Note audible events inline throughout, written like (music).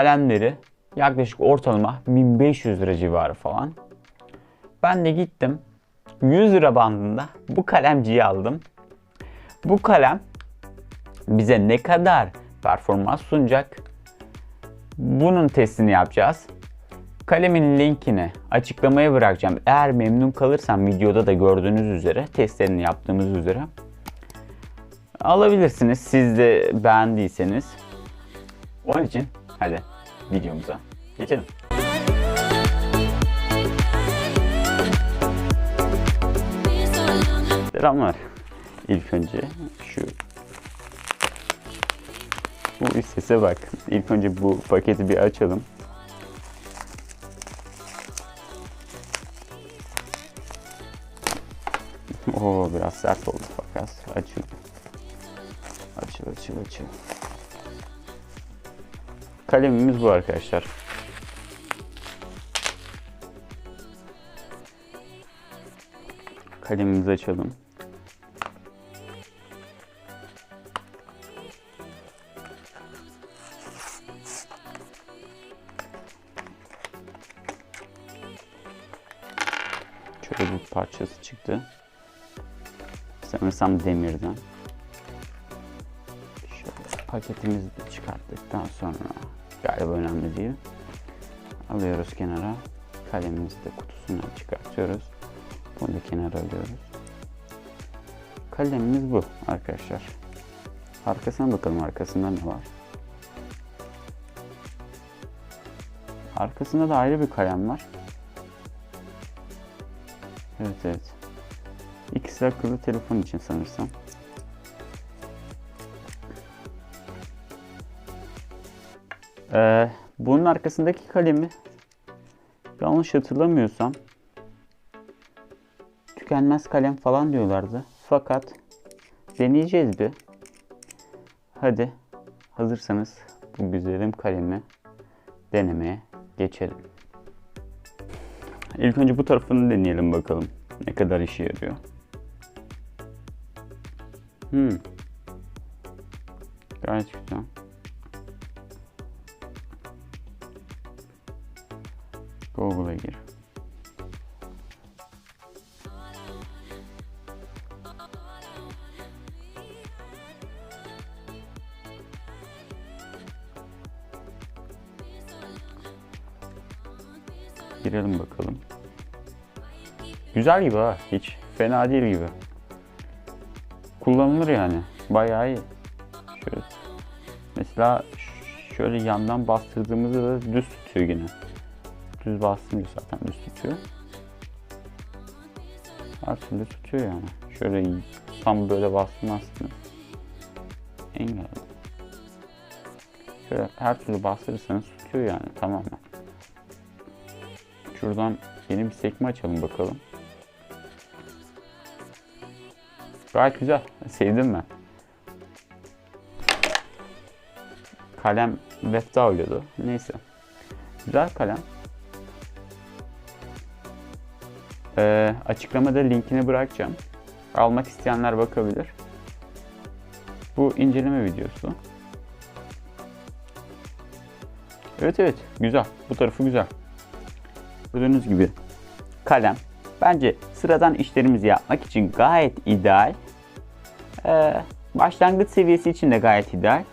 kalemleri yaklaşık ortalama 1500 lira civarı falan. Ben de gittim 100 lira bandında bu kalemciyi aldım. Bu kalem bize ne kadar performans sunacak? Bunun testini yapacağız. Kalemin linkini açıklamaya bırakacağım. Eğer memnun kalırsam videoda da gördüğünüz üzere testlerini yaptığımız üzere alabilirsiniz. Siz de beğendiyseniz. Onun için hadi videomuza geçelim. Selamlar. İlk önce şu bu sese bak. İlk önce bu paketi bir açalım. Oo biraz sert oldu fakat açıl. Açıl açıl açıl. Kalemimiz bu arkadaşlar. Kalemimizi açalım. Şöyle bir parçası çıktı. Sanırsam demirden. Paketimizi de çıkarttıktan sonra galiba önemli değil. Alıyoruz kenara. Kalemimizi de kutusundan çıkartıyoruz. Bunu da kenara alıyoruz. Kalemimiz bu arkadaşlar. Arkasına bakalım arkasında ne var. Arkasında da ayrı bir kalem var. Evet evet. İkisi akıllı telefon için sanırsam. Ee, bunun arkasındaki kalemi yanlış hatırlamıyorsam tükenmez kalem falan diyorlardı. Fakat deneyeceğiz bir. Hadi hazırsanız bu güzelim kalemi denemeye geçelim. İlk önce bu tarafını deneyelim bakalım. Ne kadar işe yarıyor. Hmm. Gayet güzel. Google'a gir. Girelim bakalım. Güzel gibi ha. Hiç fena değil gibi. Kullanılır yani. Bayağı iyi. Şöyle. Mesela şöyle yandan bastırdığımızda da düz tutuyor yine. Düz bastırmıyor zaten düz tutuyor. Her türlü tutuyor yani. Şöyle tam böyle bastırmazsınız. Engel. Şöyle her türlü bastırırsanız tutuyor yani tamamen. Şuradan yeni bir sekme açalım bakalım. Gayet güzel. (laughs) Sevdim ben. Kalem web'de oluyordu. Neyse. Güzel kalem. Ee, açıklamada linkini bırakacağım. Almak isteyenler bakabilir. Bu inceleme videosu. Evet evet güzel. Bu tarafı güzel. Gördüğünüz gibi kalem bence sıradan işlerimizi yapmak için gayet ideal. Ee, başlangıç seviyesi için de gayet ideal.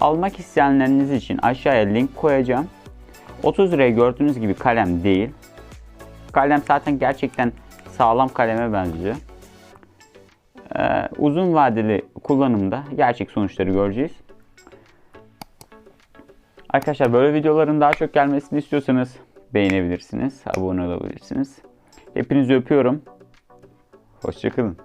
Almak isteyenleriniz için aşağıya link koyacağım. 30 liraya gördüğünüz gibi kalem değil. Kalem zaten gerçekten sağlam kaleme benziyor. Ee, uzun vadeli kullanımda gerçek sonuçları göreceğiz. Arkadaşlar böyle videoların daha çok gelmesini istiyorsanız beğenebilirsiniz, abone olabilirsiniz. Hepinizi öpüyorum. Hoşçakalın.